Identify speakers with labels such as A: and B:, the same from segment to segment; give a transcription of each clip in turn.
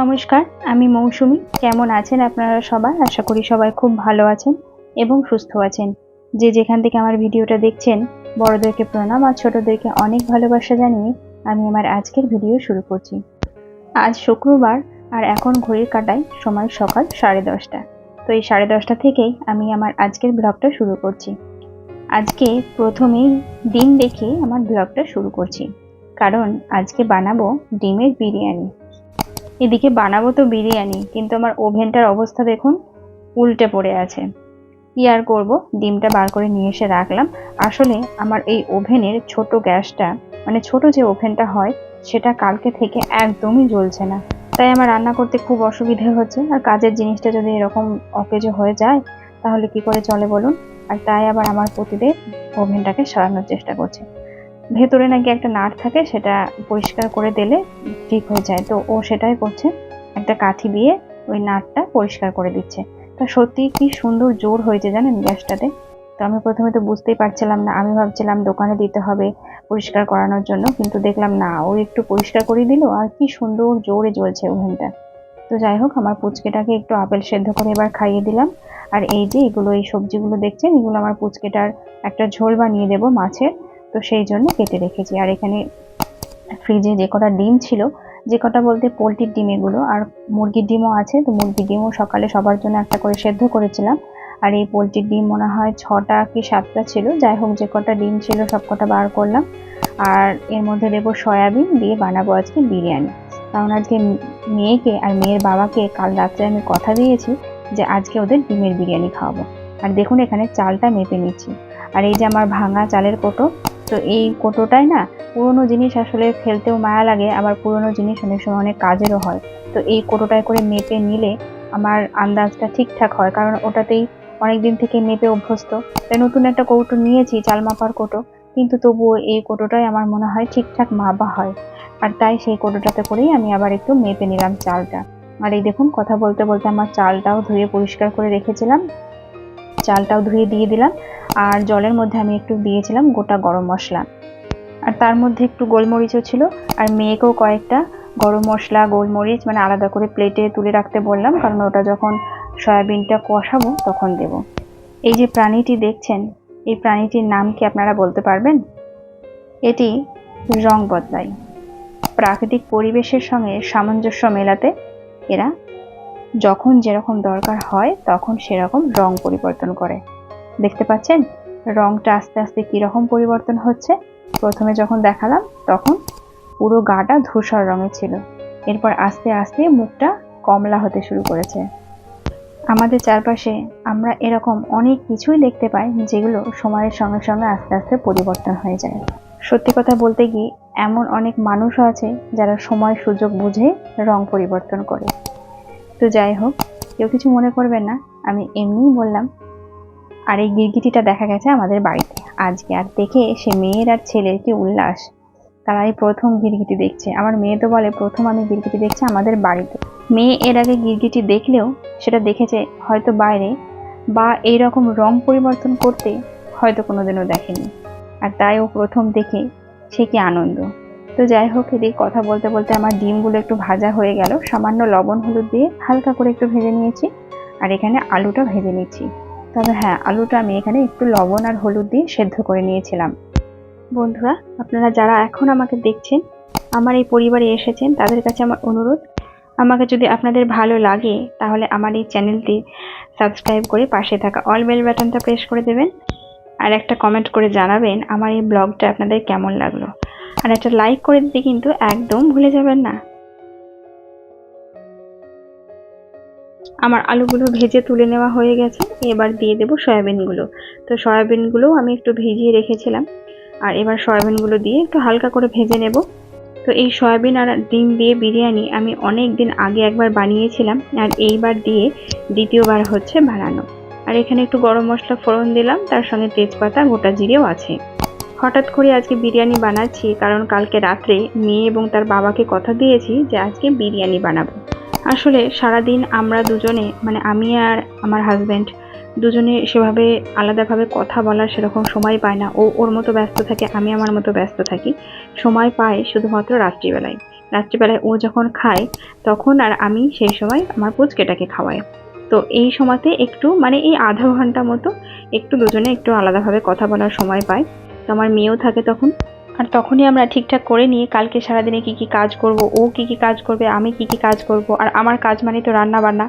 A: নমস্কার, আমি মৌসুমি। কেমন আছেন আপনারা সবাই? আশা করি সবাই খুব ভালো আছেন এবং সুস্থ আছেন। যে যেখান থেকে আমার ভিডিওটা দেখছেন, বড়দেরকে প্রণাম আর ছোটদেরকে অনেক ভালোবাসা জানিয়ে আমি আমার আজকের ভিডিও শুরু করছি। আজ শুক্রবার আর এখন ঘড়ির কাটায় সময় সকাল সাড়ে দশটা। তো এই সাড়ে দশটা থেকেই আমি আমার আজকের ব্লগটা শুরু করছি। আজকে প্রথমেই ডিম দেখে আমার ব্লগটা শুরু করছি। কারণ আজকে বানাবো ডিমের বিরিয়ানি। এদিকে বানাবো তো বিরিয়ানি, কিন্তু আমার ওভেনটার অবস্থা দেখুন উল্টে পড়ে আছে। কি আর করব? ডিমটা বার করে নিয়ে এসে রাখলাম। আসলে আমার এই ওভেনের ছোট গ্যাসটা মানে ছোট যে ওভেনটা হয়, সেটা কালকে থেকে একদমই জ্বলছে না। তাই আমার রান্না করতে খুব অসুবিধে হচ্ছে। আর কাজের জিনিসটা যদি এরকম অকেজো হয়ে যায়, তাহলে কি করে চলে বলুন? আর তাই আবার আমার প্রতিদিন ওভেনটাকে সারানোর চেষ্টা করছে। ভেতরে নাকি একটা নাট থাকে, সেটা পরিষ্কার করে দিলে ঠিক হয়ে যায়। তো ও সেটাই করছে। একটা কাঠি দিয়ে ওই নাটটা পরিষ্কার করে দিচ্ছে। তা সত্যি কি সুন্দর জোর হয়েছে জানেন গ্যাসটাতে? তো আমি প্রথমে তো বুঝতেই পারছিলাম না। আমি ভাবছিলাম দোকানে দিতে হবে পরিষ্কার করানোর জন্য, কিন্তু দেখলাম না। ও একটু পরিষ্কার করে দিল, আর কি সুন্দর জোরে জ্বলছে ওভেনটা। তো যাই হোক, আমার পুচকেটাকে একটু আপেল সেদ্ধ করে এবার খাইয়ে দিলাম। আর এই যে এগুলো, এই সবজিগুলো দেখছেন? এগুলো আমার পুচকেটার একটা ঝোল বানিয়ে দেবো মাছের। তো সেই জন্য কেটে রেখেছি। আর এখানে ফ্রিজে যে কটা ডিম ছিল, যে কটা বলতে পোলট্রির ডিম এগুলো, আর মুরগির ডিমও আছে, তো মুরগির ডিমও সকালে সবার জন্য একটা করে সেদ্ধ করেছিলাম। আর এই পোলট্রির ডিম মনে হয় ছটা কি সাতটা ছিল, যাই হোক যে কটা ডিম ছিল সব কটা বার করলাম। আর এর মধ্যে দেবো সয়াবিন, দিয়ে বানাবো আজকে বিরিয়ানি। কারণ আজকে মেয়েকে আর মেয়ের বাবাকে কাল রাত্রে আমি কথা দিয়েছি যে আজকে ওদের ডিমের বিরিয়ানি খাওয়াবো। আর দেখুন এখানে চালটা মেপে নিচ্ছি। আর এই যে আমার ভাঙা চালের কোটো তো এই কোটোটায় না পুরোনো জিনিস আসলে ফেলতেও মায়া লাগে। আবার পুরোনো জিনিস অনেক সময় অনেক কাজেরও হয়। তো এই কোটোটায় করে মেপে নিলে আমার আন্দাজটা ঠিকঠাক হয়, কারণ ওটাতেই অনেক দিন থেকে মেপে অভ্যস্ত। তাই নতুন একটা কৌটো নিয়েছি চাল মাপার কোটো। কিন্তু তবুও এই কোটোটাই আমার মনে হয় ঠিকঠাক মাপা হয়। আর তাই সেই কোটোটাতে করেই আমি আবার একটু মেপে নিলাম চালটা। আর এই দেখুন, কথা বলতে বলতে আমার চালটাও ধুয়ে পরিষ্কার করে রেখেছিলাম। চালটাও ধুয়ে দিয়ে দিলাম। আর জলের মধ্যে আমি একটু দিয়েছিলাম গোটা গরম মশলা। আর তার মধ্যে একটু গোলমরিচও ছিল। আর মেয়েকেও কয়েকটা গরম মশলা, গোলমরিচ মানে আলাদা করে প্লেটে তুলে রাখতে বললাম। কারণ ওটা যখন সয়াবিনটা কষাবো তখন দেব। এই যে প্রাণীটি দেখছেন, এই প্রাণীটির নাম কি আপনারা বলতে পারবেন? এটি রং বদলায়। প্রাকৃতিক পরিবেশের সঙ্গে সামঞ্জস্য মেলাতে এরা যখন যেরকম দরকার হয়, তখন সেরকম রং পরিবর্তন করে। দেখতে পাচ্ছেন? রংটা আস্তে আস্তে কীরকম পরিবর্তন হচ্ছে? প্রথমে যখন দেখালাম, তখন পুরো গাটা ধূসর রঙের ছিল। এরপর আস্তে আস্তে মুখটা কমলা হতে শুরু করেছে। আমাদের চারপাশে আমরা এরকম অনেক কিছুই দেখতে পাই, যেগুলো সময়ের সঙ্গে সঙ্গে আস্তে আস্তে পরিবর্তন হয়ে যায়। সত্যি কথা বলতে গিয়ে, এমন অনেক মানুষও আছে যারা সময় সুযোগ বুঝে রং পরিবর্তন করে। তো যাই হোক, কেউ কিছু মনে করবেন না। আমি এমনিই বললাম, আর এই গিরগিটিটা দেখা গেছে আমাদের বাড়িতে। আজকে আর দেখে সে মেয়ের আর ছেলের কি উল্লাস। তারা এই প্রথম গিরগিটি দেখছে। আমার মেয়ে তো বলে, প্রথম আমি গিরগিটি দেখছি আমাদের বাড়িতে। মেয়ে এর আগে গিরগিটি দেখলেও সেটা দেখেছে হয়তো বাইরে বা এই রকম রং পরিবর্তন করতে হয়তো কোনোদিনও দেখেনি। আর তাই ও প্রথম দেখে সে কি আনন্দ। তো যাই হোক, এদিকে কথা বলতে বলতে আমার ডিমগুলো একটু ভাজা হয়ে গেল। সামান্য লবণ হলুদ দিয়ে হালকা করে একটু ভেজে নিয়েছি। আর এখানে আলুটা ভেজে নিচ্ছি। তবে হ্যাঁ আলুটা আমি এখানে একটু লবণ আর হলুদ দিয়ে সেদ্ধ করে নিয়েছিলাম। বন্ধুরা, আপনারা যারা এখন আমাকে দেখছেন, আমার এই পরিবারে এসেছেন, তাদের কাছে আমার অনুরোধ, আমাকে যদি আপনাদের ভালো লাগে, তাহলে আমার এই চ্যানেলটি সাবস্ক্রাইব করে পাশে থাকা অল বেল বাটনটা প্রেস করে দেবেন। আর একটা কমেন্ট করে জানাবেন, আমার এই ব্লগটা আপনাদের কেমন লাগল। আর একটা লাইক করে দিতে কিন্তু একদম ভুলে যাবেন না। আমার আলুগুলো ভেজে তুলে নেওয়া হয়ে গেছে, এবার দিয়ে দেবো সয়াবিনগুলো। তো সয়াবিনগুলো আমি একটু ভিজিয়ে রেখেছিলাম, আর এবার সয়াবিনগুলো দিয়ে একটু হালকা করে ভেজে নেব। তো এই সয়াবিন আর ডিম দিয়ে বিরিয়ানি আমি অনেক দিন আগে একবার বানিয়েছিলাম, আর এইবার দিয়ে দ্বিতীয়বার হচ্ছে বানানো। আর এখানে একটু গরম মশলা ফোড়ন দিলাম, তার সঙ্গে তেজপাতা, গোটা জিরেও আছে। হঠাৎ করে আজকে বিরিয়ানি বানাচ্ছি, কারণ কালকে রাত্রে মেয়ে এবং তার বাবাকে কথা দিয়েছি যে আজকে বিরিয়ানি বানাবো। আসলে সারাদিন আমরা দুজনে মানে আমি আর আমার হাজব্যান্ড দুজনে সেভাবে আলাদাভাবে কথা বলার সেরকম সময় পায় না। ও, ওর মতো ব্যস্ত থাকে, আমি আমার মতো ব্যস্ত থাকি। সময় পায় শুধুমাত্র রাত্রিবেলায়। রাত্রিবেলায় ও যখন খায়, তখন আর আমি সেই সময় আমার পুচকেটাকে খাওয়াই। তো এই সময়তে একটু মানে এই আধা ঘণ্টা মতো একটু দুজনে একটু আলাদাভাবে কথা বলার সময় তো আমার মেয়েও থাকে তখন। আর তখনই আমরা ঠিকঠাক করে নিয়ে কালকে সারাদিনে কি কি কাজ করব, ও কি কি কাজ করবে, আমি কি কি কাজ করব, আর আমার কাজ মানে তো রান্না বান্না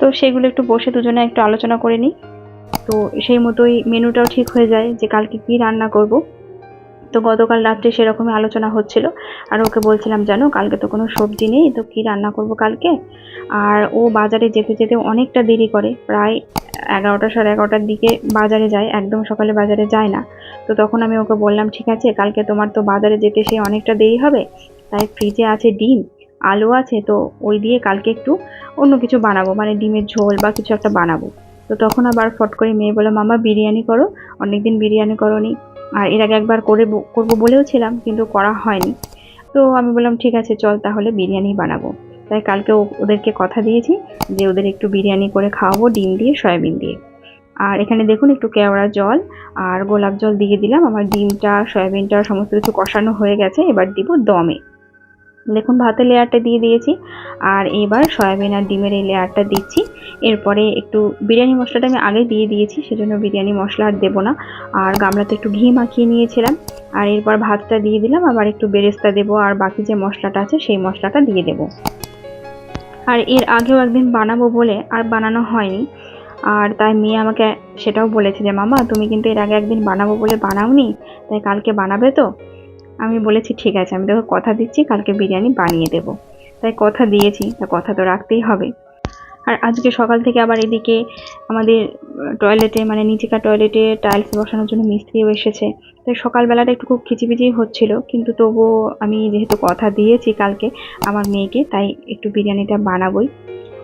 A: তো সেগুলো একটু বসে দুজনে একটু আলোচনা করে নিই। তো সেই মতোই মেনুটাও ঠিক হয়ে যায় যে কালকে কি রান্না করব। তো গতকাল রাত্রে সেরকমই আলোচনা হচ্ছিল। আর ওকে বলছিলাম, জানো, কালকে তো কোনো সবজি নেই, তো কি রান্না করব কালকে? আর ও বাজারে যেতে যেতে অনেকটা দেরি করে। প্রায় এগারোটা, সাড়ে এগারোটার দিকে বাজারে যায়, একদম সকালে বাজারে যায় না। তো তখন আমি ওকে বললাম, ঠিক আছে, কালকে তোমার তো বাজারে যেতে সে অনেকটা দেরি হবে, তাই ফ্রিজে আছে ডিম, আলু আছে, তো ওই দিয়ে কালকে একটু অন্য কিছু বানাবো মানে ডিমের ঝোল বা কিছু একটা বানাবো। তো তখন আবার ফট করে মেয়ে বলে মামা, বিরিয়ানি করো, অনেকদিন বিরিয়ানি করনি। আর এর আগে একবার করে করব বলেও ছিলাম, কিন্তু করা হয়নি। তো আমি বললাম, ঠিক আছে, চল তাহলে বিরিয়ানি বানাবো। তাই কালকে ওদেরকে কথা দিয়েছি যে, ওদের একটু বিরিয়ানি করে খাওয়াবো, ডিম দিয়ে, সয়াবিন দিয়ে। আর এখানে দেখুন একটু কেওড়া জল আর গোলাপ জল দিয়ে দিলাম। আমার ডিমটা, সয়াবিনটা, সমস্ত কিছু কষানো হয়ে গেছে। এবার দিব দমে। দেখুন, ভাতের লেয়ারটা দিয়ে দিয়েছি। আর এবার সয়াবিন আর ডিমের এই লেয়ারটা দিচ্ছি। এরপরে একটু বিরিয়ানি মশলাটা আমি আগে দিয়ে দিয়েছি, সেজন্য বিরিয়ানি মশলা আর দেবো না। আর গামলাতে একটু ঘি মাখিয়ে নিয়েছিলাম। আর এরপর ভাতটা দিয়ে দিলাম। আবার একটু বেরেস্তা দেবো। আর বাকি যে মশলাটা আছে, সেই মশলাটা দিয়ে দেবো। আর এর আগেও একদিন বানাবো বলে আর বানানো হয়নি। আর তাই মেয়ে আমাকে সেটাও বলেছে যে, মামা, তুমি কিন্তু এর আগে একদিন বানাবো বলে বানাওনি, তাই কালকে বানাবে তো? আমি বলেছি, ঠিক আছে, আমি তোকে কথা দিচ্ছি, কালকে বিরিয়ানি বানিয়ে দেবো। তাই কথা দিয়েছি, তা কথা তো রাখতেই হবে। আর আজকে সকাল থেকে আবার এদিকে আমাদের টয়লেটে মানে নিচেকার টয়লেটে টাইলস বসানোর জন্য মিস্ত্রিও এসেছে। তাই সকালবেলাটা একটু খুব খিচিবিচি হচ্ছিল, কিন্তু তবুও আমি যেহেতু কথা দিয়েছি কালকে আমার মেয়েকে, তাই একটু বিরিয়ানিটা বানাবোই।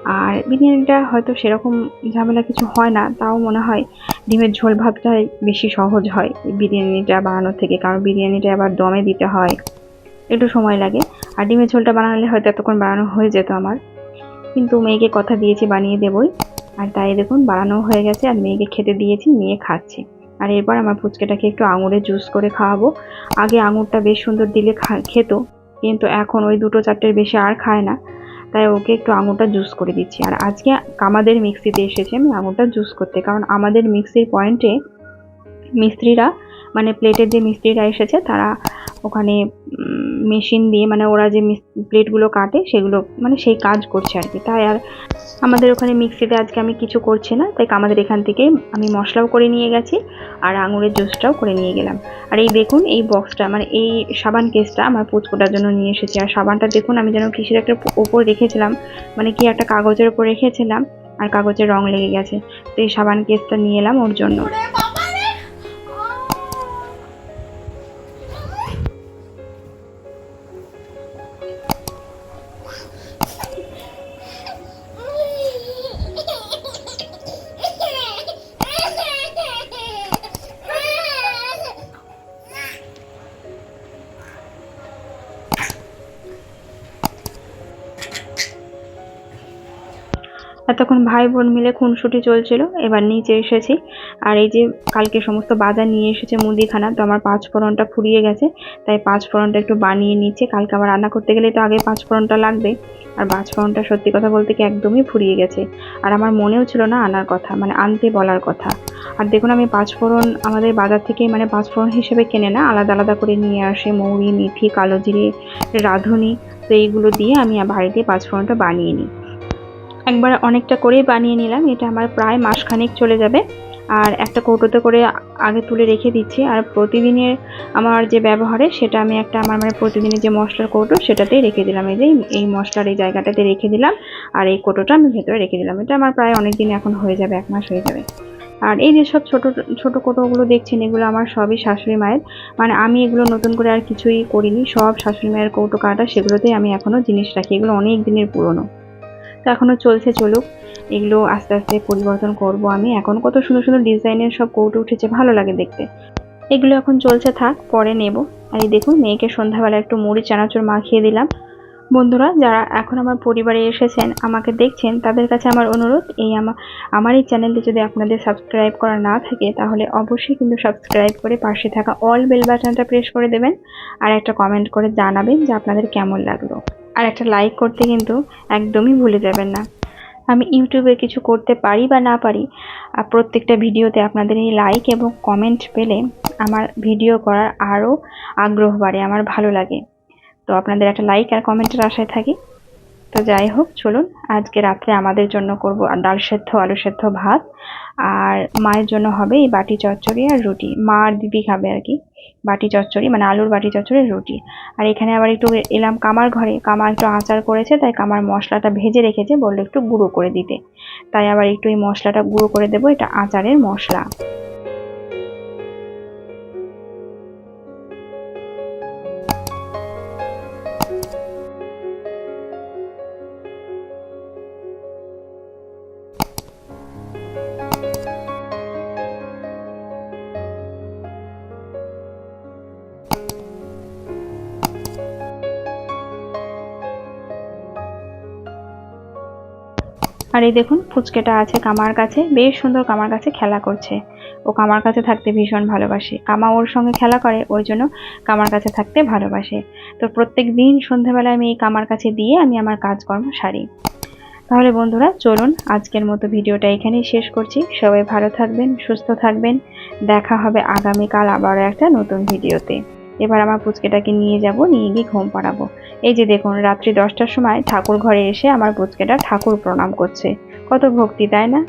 A: আর বিরিয়ানিটা হয়তো সেরকম ঝামেলা কিছু হয় না, তাও মনে হয় ডিমের ঝোল ভাতটাই বেশি সহজ হয় বিরিয়ানিটা বানানোর থেকে, কারণ বিরিয়ানিটা আবার দমে দিতে হয়, একটু সময় লাগে। আর ডিমের ঝোলটা বানালে হয়তো এতক্ষণ বানানো হয়ে যেত আমার। কিন্তু মেয়েকে কথা দিয়েছি, বানিয়ে দেবই। আর তাই দেখুন, বানানো হয়ে গেছে আর মেয়েকে খেতে দিয়েছি, মেয়ে খাচ্ছে। আর এরপর আমার পুচকেটাকে একটু আঙুরের জুস করে খাওয়াবো। আগে আঙুরটা বেশ সুন্দর দিলে খা- খেত, কিন্তু এখন ওই দুটো চারটের বেশি আর খায় না। তাই ওকে একটু আঙুরটা জুস করে দিচ্ছি। আর আজকে আমাদের মিক্সিতে এসেছে, আমি আঙুরটা জুস করতে, কারণ আমাদের মিক্সির পয়েন্টে মিস্ত্রিরা মানে প্লেটের যে মিস্ত্রিরা এসেছে, তারা ওখানে মেশিন দিয়ে মানে ওরা যে প্লেটগুলো কাটে সেগুলো মানে সেই কাজ করছে আর কি। তাই আর আমাদের ওখানে মিক্সিতে আজকে আমি কিছু করছি না, তাই আমাদের এখান থেকে আমি মশলাও করে নিয়ে গেছি আর আঙুরের জুসটাও করে নিয়ে গেলাম। আর এই দেখুন, এই বক্সটা মানে এই সাবান কেসটা আমার পুচকোটার জন্য নিয়ে এসেছি। আর সাবানটা দেখুন, আমি যেন কিসের একটা ওপর রেখেছিলাম মানে কি একটা কাগজের ওপর রেখেছিলাম, আর কাগজের রং লেগে গেছে। তো এই সাবান কেসটা নিয়ে এলাম ওর জন্য। এতক্ষণ ভাই বোন মিলে খুনসুটি চলছিল, এবার নিচে এসেছি। আর এই যে কালকে সমস্ত বাজার নিয়ে এসেছে মুদিখানা, তো আমার পাঁচ ফোড়নটা ফুরিয়ে গেছে, তাই পাঁচ ফোড়নটা একটু বানিয়ে নিচ্ছে। কালকে আবার রান্না করতে গেলে তো আগে পাঁচ ফোড়নটা লাগবে। আর পাঁচ ফোড়নটা সত্যি কথা বলতে কি একদমই ফুরিয়ে গেছে। আর আমার মনেও ছিল না আনার কথা মানে আনতে বলার কথা। আর দেখুন আমি পাঁচ ফোড়ন আমাদের বাজার থেকে মানে পাঁচ ফোড়ন হিসেবে কেনে না, আলাদা আলাদা করে নিয়ে আসে মৌরি, মেথি কালো জিরে রাঁধুনি, তো এইগুলো দিয়ে আমি বাড়িতে পাঁচ ফোড়নটা বানিয়ে নিই। একবার অনেকটা করেই বানিয়ে নিলাম। এটা আমার প্রায় মাসখানেক চলে যাবে। আর একটা কৌটোতে করে আগে তুলে রেখে দিচ্ছি। আর প্রতিদিনের আমার যে ব্যবহারে, সেটা আমি একটা আমার মানে প্রতিদিনের যে মশলার কৌটো, সেটাতেই রেখে দিলাম। এই যে এই মশলার এই জায়গাটাতে রেখে দিলাম। আর এই কৌটোটা আমি ভেতরে রেখে দিলাম। এটা আমার প্রায় অনেক দিন এখন হয়ে যাবে, এক মাস হয়ে যাবে। আর এই যে সব ছোট ছোট কৌটোগুলো দেখছেন, এগুলো আমার সবই শাশুড়ি মায়ের। মানে আমি এগুলো নতুন করে আর কিছুই করিনি। সব শাশুড়ি মায়ের কৌটো কাটা, সেগুলোতেই আমি এখনও জিনিস রাখি। এগুলো অনেক দিনের পুরনো। তো এখনও চলছে, চলুক। এগুলো আস্তে আস্তে পরিবর্তন করব আমি। এখন কত সুন্দর সুন্দর ডিজাইনের সব কৌটো উঠেছে, ভালো লাগে দেখতে। এগুলো এখন চলছে থাক, পরে নেব। আর এই দেখুন, মেয়েকে সন্ধ্যাবেলা একটু মুড়ি, চানাচুর মাখিয়ে দিলাম। বন্ধুরা, যারা এখন আমার পরিবারে এসেছেন, আমাকে দেখছেন, তাদের কাছে আমার অনুরোধ, এই আমার আমার এই চ্যানেলটি যদি আপনাদের সাবস্ক্রাইব করা না থাকে, তাহলে অবশ্যই কিন্তু সাবস্ক্রাইব করে পাশে থাকা অল বেল বাটনটা প্রেস করে দেবেন। আর একটা কমেন্ট করে জানাবেন যে আপনাদের কেমন লাগল। আর একটা লাইক করতে কিন্তু একদমই ভুলে যাবেন না। আমি ইউটিউবে কিছু করতে পারি বা না পারি প্রত্যেকটা ভিডিওতে আপনাদের এই লাইক এবং কমেন্ট পেলে আমার ভিডিও করার আরও আগ্রহ বাড়ে, আমার ভালো লাগে। তো আপনাদের একটা লাইক আর কমেন্টের আশায় থাকি। তো যাই হোক, চলুন আজকে রাত্রে আমাদের জন্য করব ডাল সেদ্ধ, আলু সেদ্ধ ভাত। আর মায়ের জন্য হবে এই বাটি চচ্চড়ি আর রুটি। মা আর দিদি খাবে আর কি, বাটি চচ্চড়ি মানে আলুর বাটি চচ্চড়ি, রুটি। আর এখানে আবার একটু এলাম কামার ঘরে। কামা একটু আচার করেছে, তাই কামার মশলাটা ভেজে রেখেছে, বলল একটু গুঁড়ো করে দিতে। তাই আবার একটু এই মশলাটা গুঁড়ো করে দেবো, এটা আচারের মশলা। আর এই দেখুন, ফুচকেটা আছে কামার কাছে, বেশ সুন্দর কামার কাছে খেলা করছে। ও কামার কাছে থাকতে ভীষণ ভালোবাসে। কামা ওর সঙ্গে খেলা করে ওই জন্য কামার কাছে থাকতে ভালোবাসে। তো প্রত্যেক দিন সন্ধ্যাবেলায় আমি এই কামার কাছে দিয়ে আমি আমার কাজকর্ম সারি। তাহলে বন্ধুরা, চলুন আজকের মতো ভিডিওটা এখানেই শেষ করছি। সবাই ভালো থাকবেন, সুস্থ থাকবেন। দেখা হবে আগামীকাল আবার একটা নতুন ভিডিওতে। এবার আমার পুচকেটাকে নিয়ে যাব, নিয়ে গিয়ে ঘুম পাড়াবো। এই যে দেখুন, রাত্রি দশটার সময় ঠাকুর ঘরে এসে আমার পুচকেটা ঠাকুর প্রণাম করছে। কত ভক্তি, তাই না?